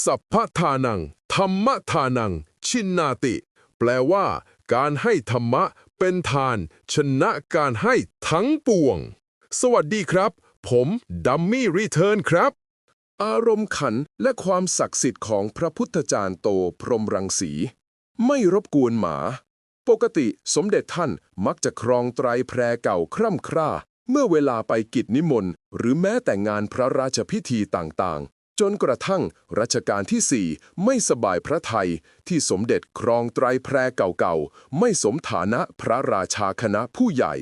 สัพพทานัง ธรรมทานัง ชินนาติ แปลว่า การให้ธรรมะเป็นทาน ชนะการให้ทั้งปวง สวัสดีครับ ผมดัมมี่รีเทิร์นครับ อารมณ์ขันและความศักดิ์สิทธิ์ของพระพุทธจารย์โตพรหมรังสี ไม่รบกวนหมา ปกติสมเด็จท่านมักจะครองไตรแพรเก่าคร่ำคร่าเมื่อเวลาไปกิจนิมนต์ หรือแม้แต่งานพระราชพิธีต่าง จนกระทั่งรัชกาลที่สี่ไม่สบายพระไทยที่สมเด็จครองไตรแพรเก่าๆ ไม่สมฐานะพระราชาคณะผู้ใหญ่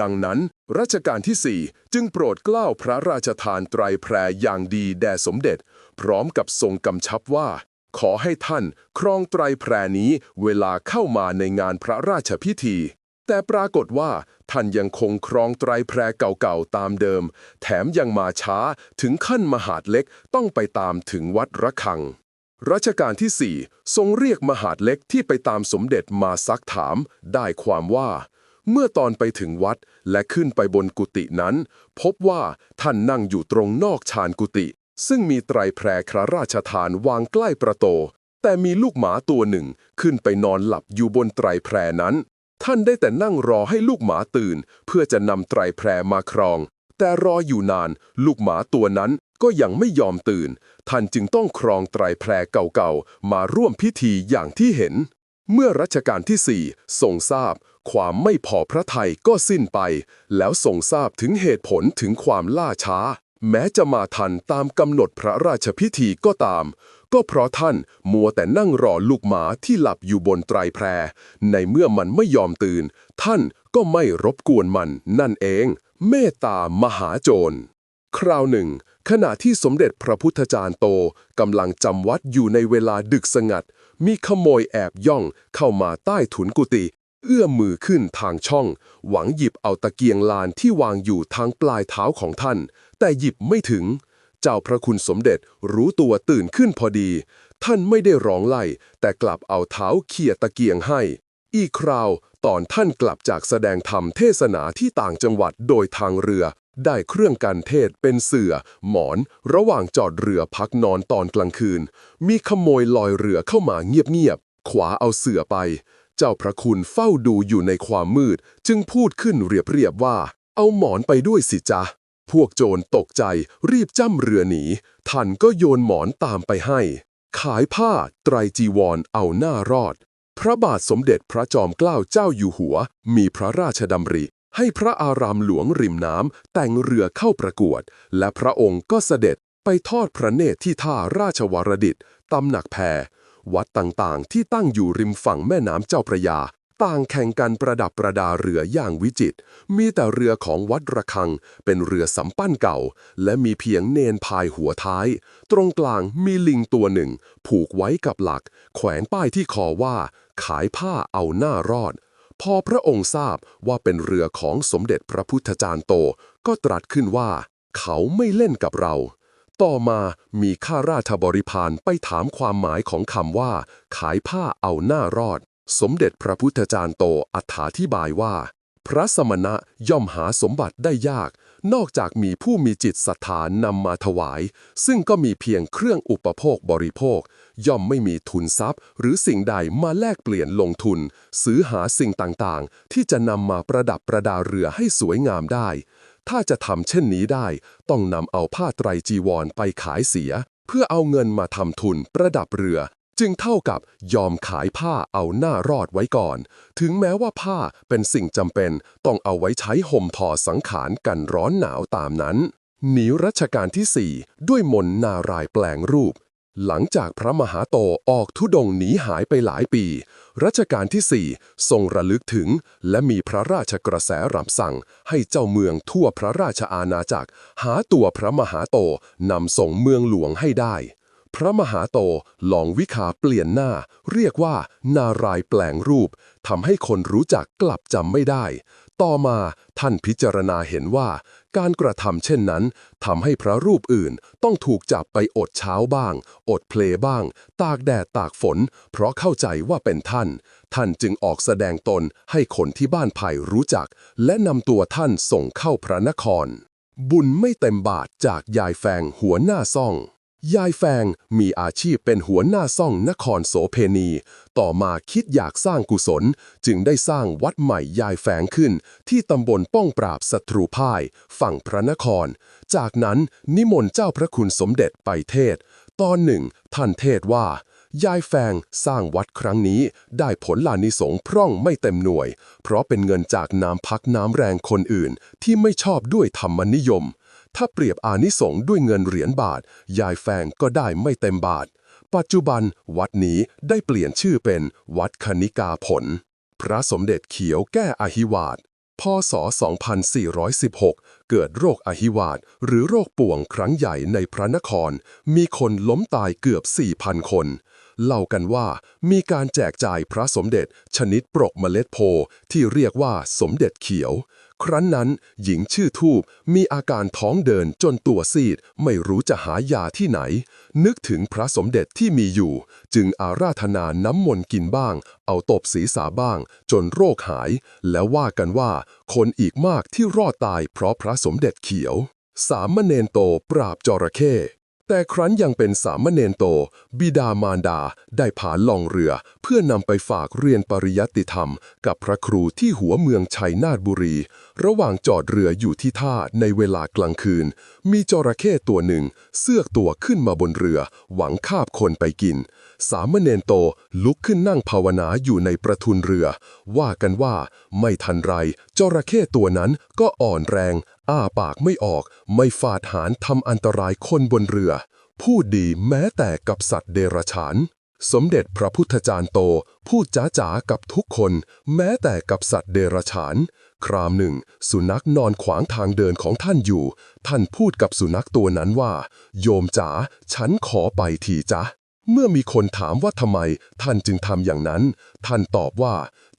ดังนั้นรัชกาลที่สี่จึงโปรดเกล้าพระราชทานไตรแพรอย่างดีแด่สมเด็จ พร้อมกับทรงกำชับว่า ขอให้ท่านครองไตรแพรนี้เวลาเข้ามาในงานพระราชพิธี แต่ปรากฏว่าท่านยังคงครองไตรแพรเก่าๆตามเดิม แถมยังมาช้าถึงขั้นมหาดเล็กต้องไปตามถึงวัดระฆัง รัชกาลที่สี่ทรงเรียกมหาดเล็กที่ไปตามสมเด็จมาซักถาม ได้ความว่า เมื่อตอนไปถึงวัดและขึ้นไปบนกุฏินั้น พบว่าท่านนั่งอยู่ตรงนอกชานกุฏิซึ่งมีไตรแพรคระราชทานวางใกล้ประตูแต่มีลูกหมาตัวหนึ่งขึ้นไปนอนหลับอยู่บนไตรแพรนั้น ท่านได้แต่นั่งรอให้ลูกหมาตื่น เพื่อจะนำไตรแพรมาครอง แต่รออยู่นาน ลูกหมาตัวนั้นก็ยังไม่ยอมตื่น ท่านจึงต้องครองไตรแพรเก่าๆ มาร่วมพิธีอย่างที่เห็น เมื่อรัชกาลที่สี่ทรงทราบ ความไม่พอพระทัยก็สิ้นไป แล้วทรงทราบถึงเหตุผลถึงความล่าช้า แม้จะมาทันตามกำหนดพระราชพิธีก็ตาม ก็เพราะท่านมัวแต่นั่งรอลูกหมาที่หลับอยู่บนไตรแพร ในเมื่อมันไม่ยอมตื่น ท่านก็ไม่รบกวนมันนั่นเอง เมตตามหาโจร คราวหนึ่ง ขณะที่สมเด็จพระพุทธจารย์โตกำลังจำวัดอยู่ในเวลาดึกสงัด มีขโมยแอบย่องเข้ามาใต้ถุนกุฏิเอื้อมมือขึ้นทางช่อง หวังหยิบเอาตะเกียงลานที่วางอยู่ทางปลายเท้าของท่าน แต่หยิบไม่ถึง เจ้าพระคุณสมเด็จรู้ตัวตื่นขึ้นพอดี ท่านไม่ได้ร้องไล่แต่กลับเอาเท้าเขี่ยตะเกียงให้ อีกคราวตอนท่านกลับจากแสดงธรรมเทศนาที่ต่างจังหวัดโดยทางเรือ ได้เครื่องกันเทศเป็นเสือ หมอน ระหว่างจอดเรือพักนอนตอนกลางคืน มีขโมยลอยเรือเข้ามาเงียบๆขวาเอาเสือไป เจ้าพระคุณเฝ้าดูอยู่ในความมืด จึงพูดขึ้นเรียบๆว่า เอาหมอนไปด้วยสิจ๊ะ พวกโจรตกใจรีบจ้ำเรือหนี ท่านก็โยนหมอนตามไปให้ ขายผ้าไตรจีวรเอาหน้ารอด พระบาทสมเด็จพระจอมเกล้าเจ้าอยู่หัว มีพระราชดำริ ให้พระอารามหลวงริมน้ำแต่งเรือเข้าประกวด และพระองค์ก็เสด็จไปทอดพระเนตรที่ท่าราชวรดิตตำหนักแพรวัดต่างๆ ที่ตั้งอยู่ริมฝั่งแม่น้ำเจ้าพระยา ต่างแข่งกันประดับประดาเรืออย่างวิจิตรมีแต่เรือของวัดระฆัง เป็นเรือสำปั้นเก่า และมีเพียงเนนพายหัวท้าย ตรงกลางมีลิงตัวหนึ่ง ผูกไว้กับหลัก แขวนป้ายที่คอว่า ขายผ้าเอาหน้ารอด พอพระองค์ทราบว่าเป็นเรือของสมเด็จพระพุทธจารย์โต ก็ตรัสขึ้นว่า เขาไม่เล่นกับเรา ต่อมามีข้าราชบริพารไปถามความหมายของคำว่า ขายผ้าเอาหน้ารอด สมเด็จพระพุทธจารย์โตอธิบายว่า พระสมณะย่อมหาสมบัติได้ยาก นอกจากมีผู้มีจิตศรัทธานำมาถวาย ซึ่งก็มีเพียงเครื่องอุปโภคบริโภค ย่อมไม่มีทุนทรัพย์ หรือสิ่งใดมาแลกเปลี่ยนลงทุน ซื้อหาสิ่งต่างๆ ที่จะนำมาประดับประดาเรือให้สวยงามได้ ถ้าจะทำเช่นนี้ได้ ต้องนำเอาผ้าไตรจีวรไปขายเสีย เพื่อเอาเงินมาทำทุนประดับเรือ จึงเท่ากับยอมขายผ้าเอาหน้ารอดไว้ก่อน ถึงแม้ว่าผ้าเป็นสิ่งจำเป็นต้องเอาไว้ใช้ห่มทอสังขารกันร้อนหนาวตามนั้น หนีรัชกาลที่ 4 ด้วยมนนารายแปลงรูป หลังจากพระมหาโตออกทุดงหนีหายไปหลายปี รัชกาลที่ 4 ทรงระลึกถึง และมีพระราชกระแสรับสั่ง ให้เจ้าเมืองทั่วพระราชอาณาจักร หาตัวพระมหาโตนำส่งเมืองหลวงให้ได้ พระมหาโตลองวิคาเปลี่ยนหน้า เรียกว่านารายแปลงรูปทำให้คนรู้จักกลับจำไม่ได้ ต่อมาท่านพิจารณาเห็นว่า การกระทำเช่นนั้นทำให้พระรูปอื่นต้องถูกจับไปอดเช้าบ้าง อดเพลบ้าง ตากแดดตากฝน เพราะเข้าใจว่าเป็นท่าน ท่านจึงออกแสดงตนให้คนที่บ้านไผ่รู้จัก และนำตัวท่านส่งเข้าพระนคร บุญไม่เต็มบาทจากยายแฟงหัวหน้าซ่อง ยายแฟงมีอาชีพเป็นหัวหน้าซ่องนครโสเพณี ต่อมาคิดอยากสร้างกุศล จึงได้สร้างวัดใหม่ยายแฝงขึ้น ที่ตำบลป้องปราบศัตรูพ่าย ฝั่งพระนคร จากนั้นนิมนต์เจ้าพระคุณสมเด็จไปเทศ ตอนหนึ่งท่านเทศว่า ยายแฟงสร้างวัดครั้งนี้ได้ผลลานิสงพร่องไม่เต็มหน่วย เพราะเป็นเงินจากน้ำพักน้ำแรงคนอื่นที่ไม่ชอบด้วยธรรมนิยม ถ้าเปรียบอานิสงส์ด้วยเงินเหรียญบาท ยายแฟงก็ได้ไม่เต็มบาท ปัจจุบันวัดนี้ได้เปลี่ยนชื่อเป็นวัดคณิกาผล พระสมเด็จเขียวแก้อหิวาดพศ 2416 เกิดโรคอหิวาดหรือโรคป่วงครั้งใหญ่ในพระนคร มีคนล้มตายเกือบ 4,000 คน เล่ากันว่ามีการแจกจ่ายพระสมเด็จ ชนิดปรกเมล็ดโพที่เรียกว่าสมเด็จเขียว ครั้นนั้นหญิงชื่อทูบมีอาการท้องเดินจนตัวซีด ไม่รู้จะหายาที่ไหน นึกถึงพระสมเด็จที่มีอยู่ จึงอาราธนาน้ำมนต์กินบ้าง เอาตบศีรษะบ้าง จนโรคหาย แล้วว่ากันว่า คนอีกมากที่รอดตายเพราะพระสมเด็จเขียว สามเณรโตปราบจระเข้ แต่ครั้นยังเป็นสามเณรโต บิดามารดาได้ผาล่องเรือ เพื่อนำไปฝากเรียนปริยัติธรรม กับพระครูที่หัวเมืองชัยนาทบุรี ระหว่างจอดเรืออยู่ที่ท่าในเวลากลางคืน มีจระเข้ตัวหนึ่ง เสือกตัวขึ้นมาบนเรือ หวังคาบคนไปกิน สามเณรโตลุกขึ้นนั่งภาวนาอยู่ในประทุนเรือ ว่ากันว่าไม่ทันไรจระเข้ตัวนั้นก็อ่อนแรง อ้าปากไม่ออก ไม่ฟาดหารทำอันตรายคนบนเรือ พูดดีแม้แต่กับสัตว์เดรัจฉาน สมเด็จพระพุทธจารย์โต พูดจ้าจ๋ากับทุกคน แม้แต่กับสัตว์เดรัจฉาน ครามหนึ่ง สุนัขนอนขวางทางเดินของท่านอยู่ ท่านพูดกับสุนัขตัวนั้นว่า โยมจ๋าฉันขอไปทีจ๊ะ เมื่อมีคนถามว่าทำไมท่านจึงทำอย่างนั้น ท่านตอบว่า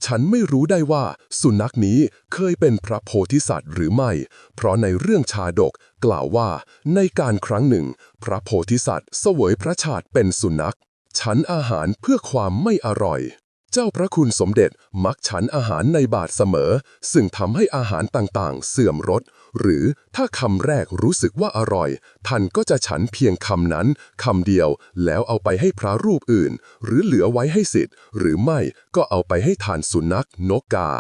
ฉันไม่รู้ได้ว่า สุนัขนี้เคยเป็นพระโพธิสัตว์หรือไม่ เพราะในเรื่องชาดกกล่าวว่า ในการครั้งหนึ่ง พระโพธิสัตว์เสวยพระชาติเป็นสุนัข ฉันอาหารเพื่อความไม่อร่อย เจ้าพระคุณสมเด็จมักฉันอาหารในบาทเสมอ ซึ่งทำให้อาหารต่างๆ เสื่อมรส หรือถ้าคำแรกรู้สึกว่าอร่อย ท่านก็จะฉันเพียงคำนั้นคำเดียวแล้วเอาไปให้พระรูปอื่น หรือเหลือไว้ให้สิทธิ์ หรือไม่ก็เอาไปให้ทานสุนัขนกกา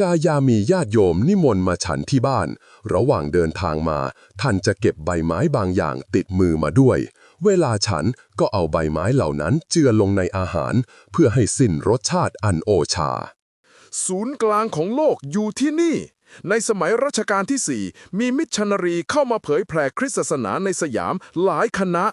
กายามีญาติโยมนิมนต์มาฉันที่บ้าน ระหว่างเดินทางมา ท่านจะเก็บใบไม้บางอย่างติดมือมาด้วย เวลาฉันก็เอาใบไม้เหล่านั้นเจือลงในอาหาร เพื่อให้สิ้นรสชาติอันโอชา ศูนย์กลางของโลกอยู่ที่นี่ ในสมัยรัชกาลที่ 4 มีมิชชันนารีเข้ามาเผยแผ่คริสตศาสนาในสยามหลายคณะ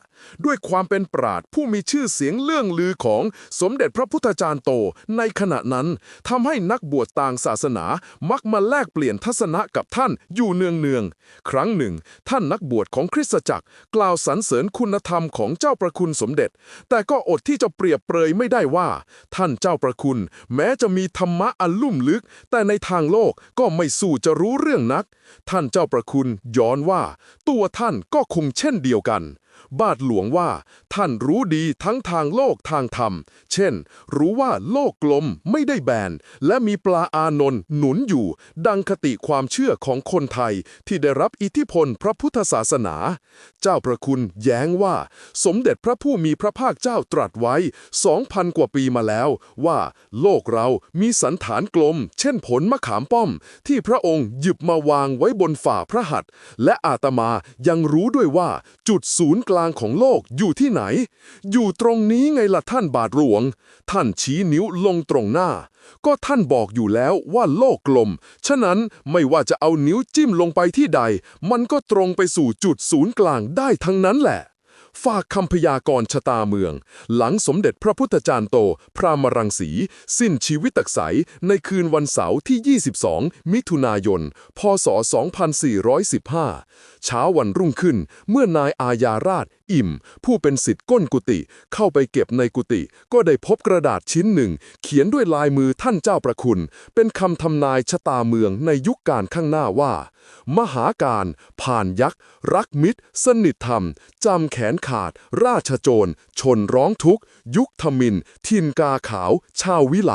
ด้วยความเป็นปราดผู้มีชื่อเสียงเลื่องลือของสมเด็จพระพุทธจารย์โต ในขณะนั้นทำให้นักบวชต่างศาสนามักมาแลกเปลี่ยนทัศนะกับท่านอยู่เนืองๆครั้งหนึ่ง ท่านนักบวชของคริสตจักรกล่าวสรรเสริญคุณธรรมของเจ้าประคุณสมเด็จ แต่ก็อดที่จะเปรียบเปรยไม่ได้ว่า ท่านเจ้าประคุณ แม้จะมีธรรมะอันลุ่มลึก แต่ในทางโลกก็ไม่สูู้่จะรู้เรื่องนัก ท่านเจ้าประคุณย้อนว่า ตัวท่านก็คงเช่นเดียวกัน บาทหลวงว่า ท่านรู้ดีทั้งทางโลกทางธรรม เช่น รู้ว่าโลกกลมไม่ได้แบน และมีปลาอานนท์หนุนอยู่ ดังคติความเชื่อของคนไทยที่ได้รับอิทธิพลพระพุทธศาสนา เจ้าประคุณแย้งว่า สมเด็จพระผู้มีพระภาคเจ้าตรัสไว้2,000กว่าปีมาแล้ว ว่าโลกเรามีสันฐานกลม เช่นผลมะขามป้อม ที่พระองค์หยิบมาวางไว้บนฝ่าพระหัตถ์และอาตมายังรู้ด้วยว่าจุดศูนย์กลางของโลกอยู่ที่ไหน อยู่ตรงนี้ไงล่ะท่านบาทหลวง ท่านชี้นิ้วลงตรงหน้า ก็ท่านบอกอยู่แล้วว่าโลกกลม ฉะนั้นไม่ว่าจะเอานิ้วจิ้มลงไปที่ใด มันก็ตรงไปสู่จุดศูนย์กลางได้ทั้งนั้นแหละ ฝากคำพยากรณ์ชะตาเมือง หลังสมเด็จพระพุทธจารย์โต พรามรังสี สิ้นชีวิตตักใสในคืนวันเสาร์ที่ 22 มิถุนายน พศ 2415 เช้าวันรุ่งขึ้นเมื่อนายอาญาราช อิ่ม ผู้เป็นสิทธิ์ก้นกุฏิเข้าไปเก็บในกุฏิก็ได้พบกระดาษชิ้นหนึ่ง เขียนด้วยลายมือท่านเจ้าประคุณ เป็นคำทำนายชะตาเมืองในยุคการข้างหน้าว่า มหาการผ่านยักษ์ รักมิตร สนิทธรรมจำแขนขาด ราชโจร ชนร้องทุกข์ ยุคธมิน ทินกาขาว ชาววิไล